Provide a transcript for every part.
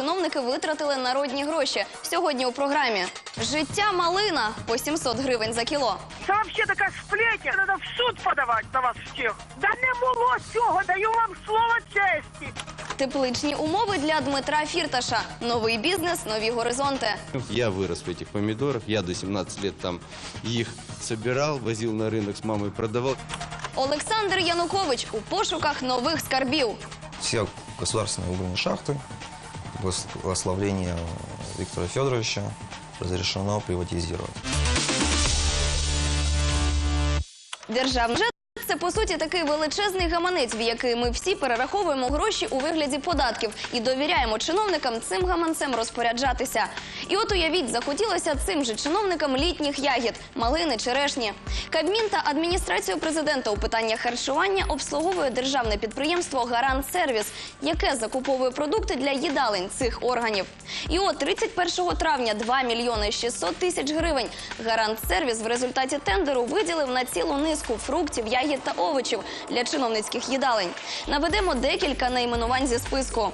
Чиновники витратили народні гроші. Сьогодні у програмі Життя малина по 700 гривень за кіло. Це взагалі така сплетня. Треба в суд подавати на вас всіх. Да не було цього, даю вам слово честі. Тепличні умови для Дмитра Фірташа. Новий бізнес, нові горизонти. Я вырос в этих помидорах, я до 17 лет там их собирал, возил на рынок с мамой, продавал. Олександр Янукович у пошуках нових скарбів. все государственные угольные шахты, Виктора Федоровича разрешено приватизировать. Державный це по суті такий величезний гаманець, в який ми всі перераховуємо гроші у вигляді податків і довіряємо чиновникам цим гаманцем розпоряджатися. І от уявіть, захотілося цим же чиновникам літніх ягід, малини, черешні. Кабмін та адміністрацію президента у питаннях харчування обслуговує державне підприємство Гарант Сервіс, яке закуповує продукти для їдалень цих органів. І от 31 травня 2 мільйони 600 тисяч гривень. Гарант Сервіс в результаті тендеру виділив на цілу низку фруктів, ягід та овочів для чиновницьких їдалень. Наведемо декілька найменувань зі списку.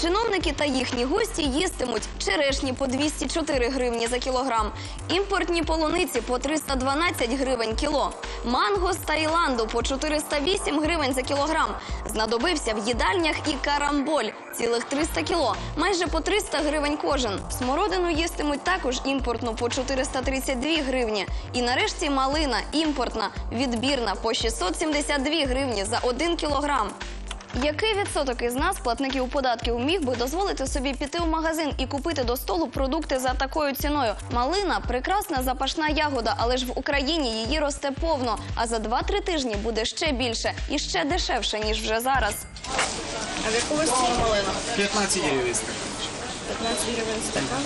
Чиновники та їхні гості їстимуть черешні по 204 гривні за кілограм, імпортні полуниці по 312 гривень кіло, манго з Таїланду по 408 гривень за кілограм. Знадобився в їдальнях і карамболь цілих 300 кіло, майже по 300 гривень кожен. Смородину їстимуть також імпортну по 432 гривні. І нарешті малина імпортна, відбірна по 672 гривні за 1 кілограм. Який відсоток із нас, платників податків, міг би дозволити собі піти в магазин і купити до столу продукти за такою ціною? Малина прекрасна запашна ягода, але ж в Україні її росте повно. А за 2-3 тижні буде ще більше і ще дешевше ніж вже зараз. А в яку вас малина? 15 гривен стакан. 15 гривень стакан.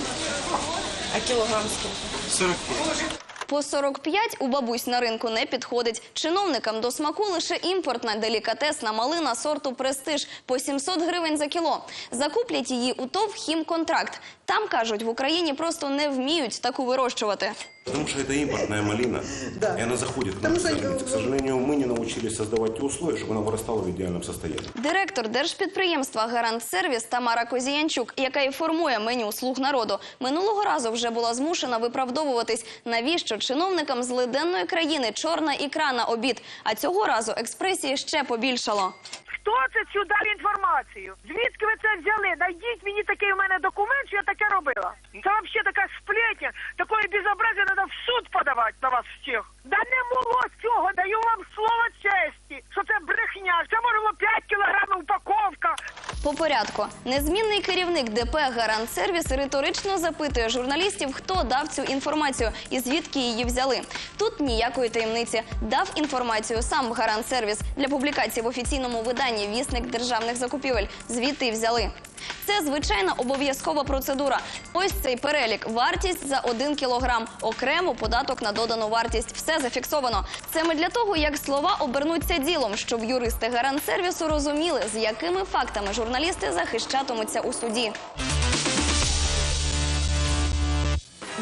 А кілограм скільки? 45. По 45 у бабусь на ринку не підходить. Чиновникам до смаку лише імпортна делікатесна малина сорту престиж по 700 гривень за кіло. Закуплять її у ТОВ «Хімконтракт». Там кажуть, в Україні просто не вміють таку вирощувати. Потому что это импортная малина, и она заходит к нам за границу. К сожалению, мы не научились создавать те условия, чтобы она вырастала в идеальном состоянии. Директор держпідприємства Гарант Сервіс Тамара Козіянчук, яка і формує меню слуг народу, минулого разу вже була змушена виправдовуватись, навіщо чиновникам злиденної країни чорна ікра на обід. А цього разу експресії ще побільшало. Хто це цю дав інформацію? Звідки ви це взяли? Найдіть мені такий у мене документ, що я таке робила. Це взагалі така сплетня. Такої безобразия треба в суд подавати на вас всіх. Да не було цього, даю вам слово честі, що це брехня. Це може було 5 кілограмів упаковка. По порядку, незмінний керівник ДП Гарант Сервіс риторично запитує журналістів, хто дав цю інформацію і звідки її взяли. Тут ніякої таємниці дав інформацію сам Гарант Сервіс для публікації в офіційному виданні Вісник державних закупівель. Звідти й взяли. Це звичайна обов'язкова процедура. Ось цей перелік. Вартість за 1 кілограм. Окремо податок на додану вартість. Все зафіксовано. Це ми для того, як слова обернуться ділом, щоб юристи гарантсервісу розуміли, з якими фактами журналісти захищатимуться у суді.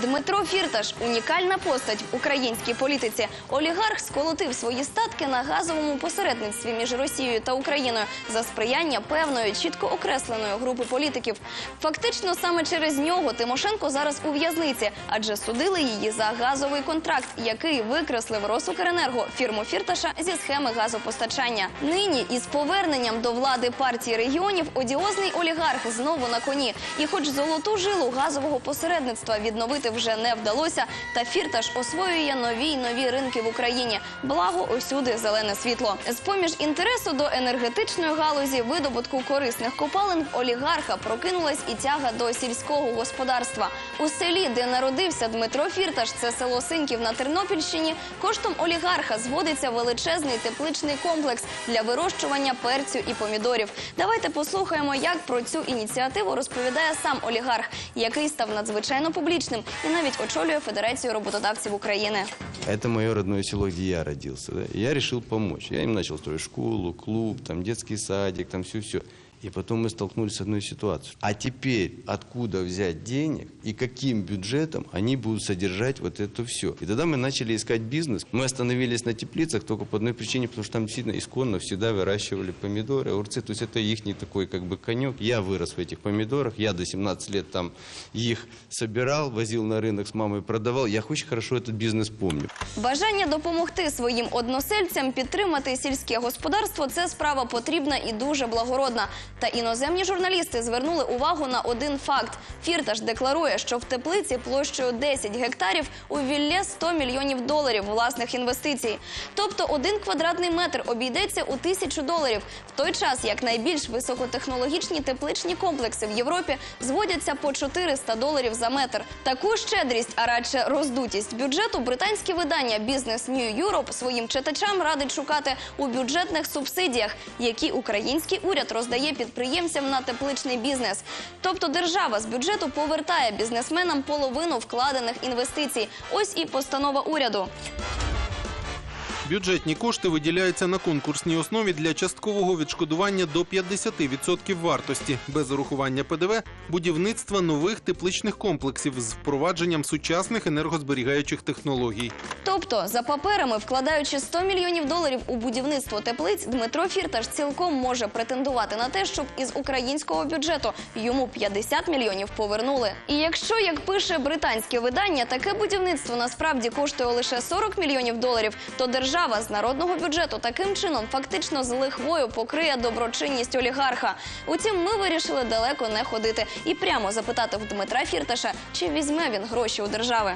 Дмитро Фірташ унікальна постать в українській політиці. Олігарх сколотив свої статки на газовому посередництві між Росією та Україною за сприяння певної чітко окресленої групи політиків. Фактично, саме через нього Тимошенко зараз у в'язниці, адже судили її за газовий контракт, який викреслив Росукренерго фірму Фірташа зі схеми газопостачання. Нині із поверненням до влади партії регіонів одіозний олігарх знову на коні. І, хоч золоту жилу газового посередництва відновити вже не вдалося, та Фірташ освоює нові й нові ринки в Україні. Благо усюди зелене світло. З поміж інтересу до енергетичної галузі, видобутку корисних копалин в олігарха прокинулась і тяга до сільського господарства. У селі, де народився Дмитро Фірташ, це село Синьків на Тернопільщині, коштом олігарха зводиться величезний тепличний комплекс для вирощування перцю і помідорів. Давайте послухаємо, як про цю ініціативу розповідає сам олігарх, який став надзвичайно публічним і навіть очолює Федерацію роботодавців України. Это мое родное село, где я родился. Я решил помочь. Я им начал строить школу, клуб, там детский садик, там все-все. И потом мы столкнулись с одной ситуацией. А теперь откуда взять денег и каким бюджетом они будут содержать вот это все? И тогда мы начали искать бизнес. Мы остановились на теплицах только по одной причине, потому что там действительно исконно всегда выращивали помидоры, огурцы. То есть это их такой как бы конек. Я вырос в этих помидорах. Я до 17 лет там их собирал, возил на рынок с мамой, продавал. Я очень хорошо этот бизнес помню. Бажання допомогти своїм односельцям підтримати сільське господарство це справа потрібна і дуже благородна. Та іноземні журналісти звернули увагу на один факт. Фірташ декларує, що в теплиці площею 10 гектарів у увілля 100 мільйонів доларів власних інвестицій. Тобто один квадратний метр обійдеться у тисячу доларів. В той час як найбільш високотехнологічні тепличні комплекси в Європі зводяться по 400 доларів за метр. Таку щедрість, а радше роздутість бюджету британське видання Business New Europe своїм читачам радить шукати у бюджетних субсидіях, які український уряд роздає підприємцям на тепличний бізнес. Тобто держава з бюджету повертає бізнесменам половину вкладених інвестицій. Ось і постанова уряду. Бюджетні кошти виділяються на конкурсній основі для часткового відшкодування до 50% вартості без урахування ПДВ будівництва нових тепличних комплексів з впровадженням сучасних енергозберігаючих технологій. Тобто, за паперами, вкладаючи 100 мільйонів доларів у будівництво теплиць, Дмитро Фірташ цілком може претендувати на те, щоб із українського бюджету йому 50 мільйонів повернули. І якщо, як пише британське видання, таке будівництво насправді коштує лише 40 мільйонів доларів, то держава з народного бюджету таким чином фактично з лихвою покриє доброчинність олігарха. Утім, ми вирішили далеко не ходити і прямо запитати в Дмитра Фірташа, чи візьме він гроші у держави.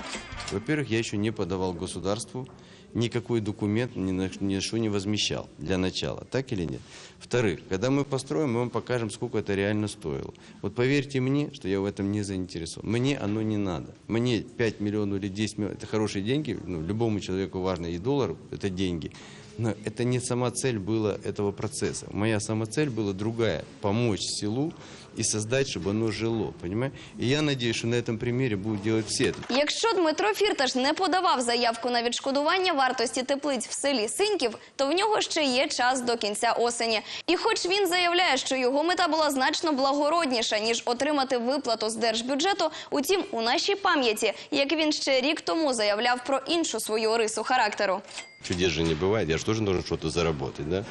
Во-первых, я еще не подавал государству никакой документ, ни на, ни на что не возмещал для начала. Так или нет? Во-вторых, когда мы построим, мы вам покажем, сколько это реально стоило. Вот поверьте мне, что я в этом не заинтересован. Мне оно не надо. Мне 5 миллионов или 10 миллионов, это хорошие деньги, ну, любому человеку важно, и доллар – это деньги. Но это не сама цель была этого процесса. Моя сама цель была другая – помочь селу и создать, чтобы оно жило, понимаете? И я надеюсь, что на этом примере будут делать все это. Якщо Дмитро Фірташ не подавав заявку на відшкодування вартості теплиць в селі Синьків, то в нього ще є час до кінця осені. І хоч він заявляє, що його мета була значно благородніша, ніж отримати виплату з держбюджету, утім, у нашій пам'яті, як він ще рік тому заявляв про іншу свою рису характеру. Чудес же не бывает, я же тоже должен что-то заработать, да?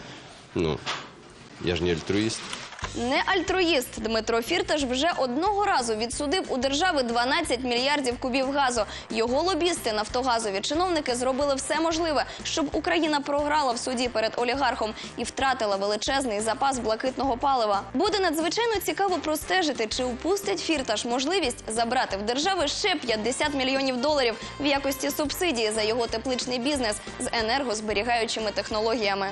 Ну, я же не альтруист. Не альтруїст Дмитро Фірташ вже одного разу відсудив у держави 12 мільярдів кубів газу. Його лобісти, нафтогазові чиновники зробили все можливе, щоб Україна програла в суді перед олігархом і втратила величезний запас блакитного палива. Буде надзвичайно цікаво простежити, чи упустить Фірташ можливість забрати в держави ще 50 мільйонів доларів в якості субсидії за його тепличний бізнес з енергозберігаючими технологіями.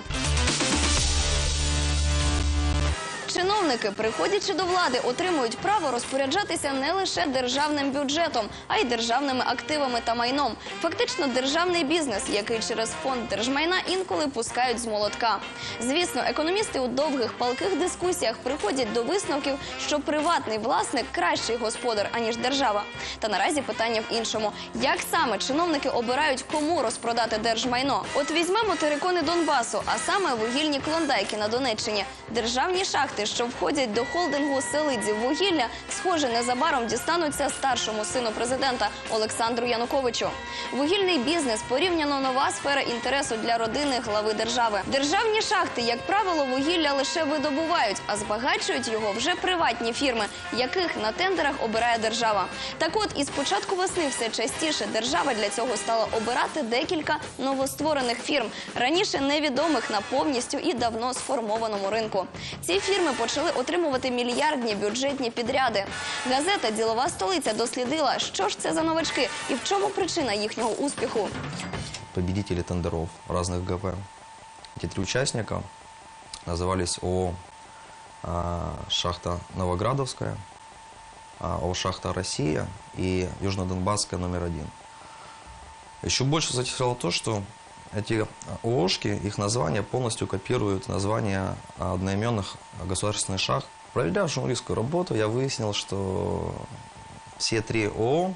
Чиновники, приходячи до влади, отримують право розпоряджатися не лише державним бюджетом, а й державними активами та майном. Фактично, державний бізнес, який через фонд держмайна інколи пускають з молотка. Звісно, економісти у довгих палких дискусіях приходять до висновків, що приватний власник кращий господар аніж держава. Та наразі питання в іншому: як саме чиновники обирають, кому розпродати держмайно? От візьмемо терикони Донбасу, а саме вугільні клондайки на Донеччині, державні шахти, що входять до холдингу Селидзів вугілля, схоже, незабаром дістануться старшому сину президента Олександру Януковичу. Вугільний бізнес порівняно нова сфера інтересу для родини глави держави. Державні шахти, як правило, вугілля лише видобувають, а збагачують його вже приватні фірми, яких на тендерах обирає держава. Так от, із початку весни все частіше держава для цього стала обирати декілька новостворених фірм, раніше невідомих на повністю і давно сформованому ринку. Ці фірми почали отримувати мільярдні бюджетні підряди. Газета Ділова столиця дослідила, що ж це за новачки і в чому причина їхнього успіху. победители тендеров разных ГВ. Эти три участника назывались ООО а, «Шахта Новоградовская», а, ООО «Шахта Россия» и «Южно-Донбасская номер один». Еще больше заинтересовало то, что эти ООшки, их названия полностью копируют названия а, одноименных государственных шахт. Проведя журналистскую работу, я выяснил, что все три ООО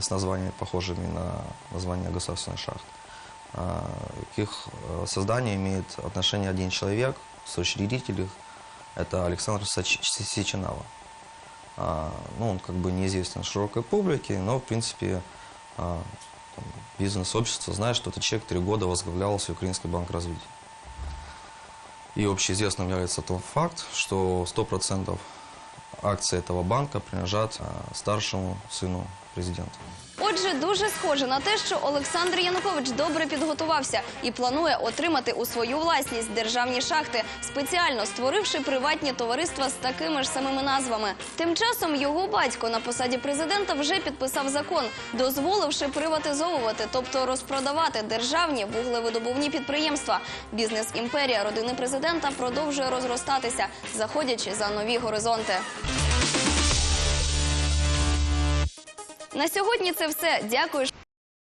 с названиями, похожими на названия государственных шахт, к их э, созданию имеет отношение один человек, соучредитель их, Это Александр Сеченава. А, ну, он как бы неизвестен широкой публике, но, в принципе, бизнес-общество знает, что этот человек три года возглавлял Украинский банк развития. И общеизвестным является тот факт, что 100% акций этого банка принадлежат а, старшему сыну президента. Отже, дуже схоже на те, що Олександр Янукович добре підготувався і планує отримати у свою власність державні шахти, спеціально створивши приватні товариства з такими ж самими назвами. Тим часом його батько на посаді президента вже підписав закон, дозволивши приватизовувати, тобто розпродавати державні вуглевидобувні підприємства. Бізнес імперія родини президента продовжує розростатися, заходячи за нові горизонти. На сьогодні це все. Дякую.